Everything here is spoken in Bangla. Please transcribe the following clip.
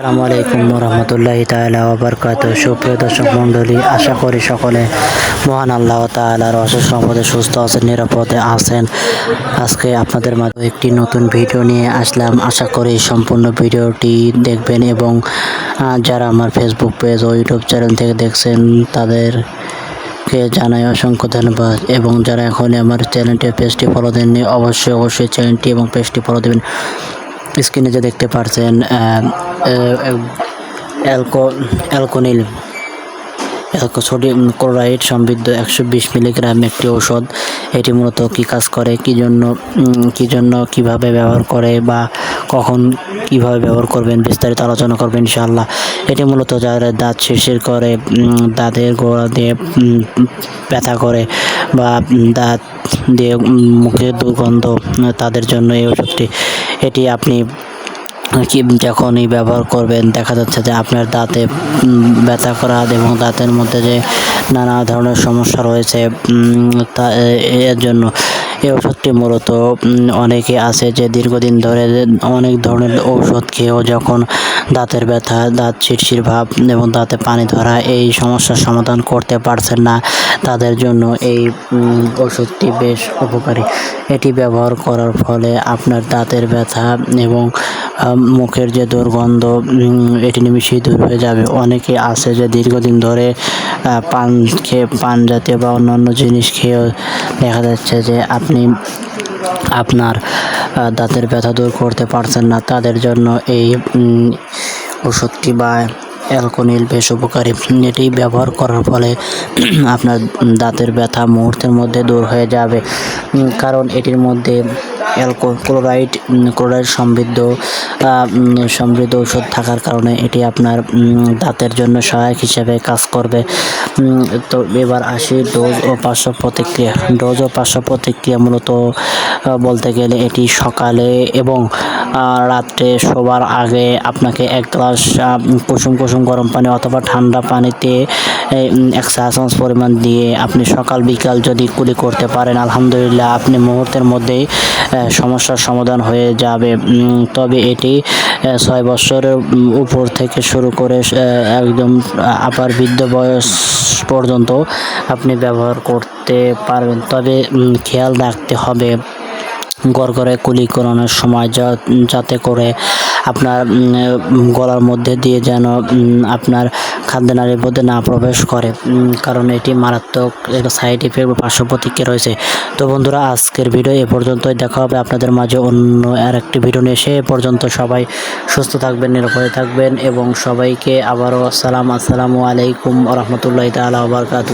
আসসালামু আলাইকুম রহমতুল্লাহ তাআলা ওয়া বারাকাতুহু। সুপ্রিয় দর্শক মণ্ডলী, আশা করি সকলে মহান আল্লাহ তাআলার অশেষ সম্পদে সুস্থ আছেন, নিরাপদে আছেন। আজকে আপনাদের মাঝে একটি নতুন ভিডিও নিয়ে আসলাম। আশা করি সম্পূর্ণ ভিডিওটি দেখবেন এবং যারা আমার ফেসবুক পেজ ও ইউটিউব চ্যানেল থেকে দেখছেন তাদের কে জানাই অসংখ্য ধন্যবাদ। এবং যারা এখন আমার চ্যানেলটি পেজটি ফলো দেননি, অবশ্যই অবশ্যই চ্যানেলটি এবং পেজটি ফলো দেবেন। স্ক্রিনে যে দেখতে আহ, অ্যালকো অ্যালকোনিল অ্যালকো সোডিয়াম ক্লোরাইড সমৃদ্ধ একশো বিশ মিলিগ্রাম একটি ঔষধ। এটি মূলত কী কাজ করে কী জন্য কী জন্য কীভাবে ব্যবহার করে বা কখন কীভাবে ব্যবহার করবেন বিস্তারিত আলোচনা করবেন ইনশাআল্লাহ। এটি মূলত যারা দাঁত শিরশির করে দাঁতের গোড়া দিয়ে ব্যথা করে বা দাঁত দিয়ে মুখের দুর্গন্ধ তাদের জন্য এই ওষুধটি এটি আপনি কি যখনই ব্যবহার করবেন, দেখা যাচ্ছে যে আপনার দাঁতে ব্যথা করা এবং দাঁতের মধ্যে যে নানা ধরনের সমস্যা রয়েছে তা এর জন্য এই ওষুধটি মূলত অনেকে আছে যে দীর্ঘদিন ধরে অনেক ধরনের ঔষধ খেয়েও যখন দাঁতের ব্যথা, দাঁত শিরশির ভাব এবং দাঁতে পানি ধরা এই সমস্যার সমাধান করতে পারছেন না, তাদের জন্য এই ওষুধটি বেশ উপকারী। এটি ব্যবহার করার ফলে আপনার দাঁতের ব্যথা এবং মুখের যে দুর্গন্ধ এটি নিমিশেই দূর হয়ে যাবে। অনেকে আছে যে দীর্ঘদিন ধরে পান খেয়ে, পান জাতীয় বা অন্যান্য জিনিস খেয়েও দেখা যাচ্ছে যে আপনি আপনার দাঁতের ব্যথা দূর করতে পারছেন না। তাদের জন্য এই ওষুধটি বা অ্যালকোনিল বেশ উপকারী। এটি ব্যবহার করার ফলে আপনার দাঁতের ব্যথা মুহূর্তের মধ্যে দূর হয়ে যাবে। কারণ এটির মধ্যে অ্যালকো ক্লোরাইড ক্লোরাইড সমৃদ্ধ সমৃদ্ধ ওষুধ থাকার কারণে এটি আপনার দাঁতের জন্য সহায়ক হিসেবে কাজ করবে। তো এবার আসি ডোজ ও পার্শ্ব প্রতিক্রিয়া। ডোজ ও পার্শ্ব প্রতিক্রিয়া মূলত বলতে গেলে এটি সকালে এবং রাত্রে শোবার আগে আপনাকে এক গ্লাস কুসুম কুসুম গরম পানি অথবা ঠান্ডা পানিতে এক চা চামচ পরিমাণ দিয়ে আপনি সকাল, বিকাল যদি কুলি করতে পারেন, আলহামদুলিল্লাহ আপনি মুহূর্তের মধ্যেই সমস্যার সমাধান হয়ে যাবে। তবে এটি ছয় বছরের উপর থেকে শুরু করে একদম আপার বৃদ্ধ বয়স পর্যন্ত আপনি ব্যবহার করতে পারবেন। তবে খেয়াল রাখতে হবে গড়গড়ে কুলি করানোর সময় যাতে করে আপনার গলার মধ্যে দিয়ে যেন আপনার খাদ্যনালীর মধ্যে না প্রবেশ করে। কারণ এটি মারাত্মক একটা সাইড ইফেক্ট বা পার্শ্ব প্রতিক্রিয়া রয়েছে। তো বন্ধুরা, আজকের ভিডিও এ পর্যন্তই। দেখা হবে আপনাদের মাঝে অন্য আর একটি ভিডিও নিয়ে। এসে এ পর্যন্ত সবাই সুস্থ থাকবেন, নিরাপদে থাকবেন এবং সবাইকে আবারও সালাম। আসসালামু আলাইকুম রহমতুল্লাহ তালা আবরকাত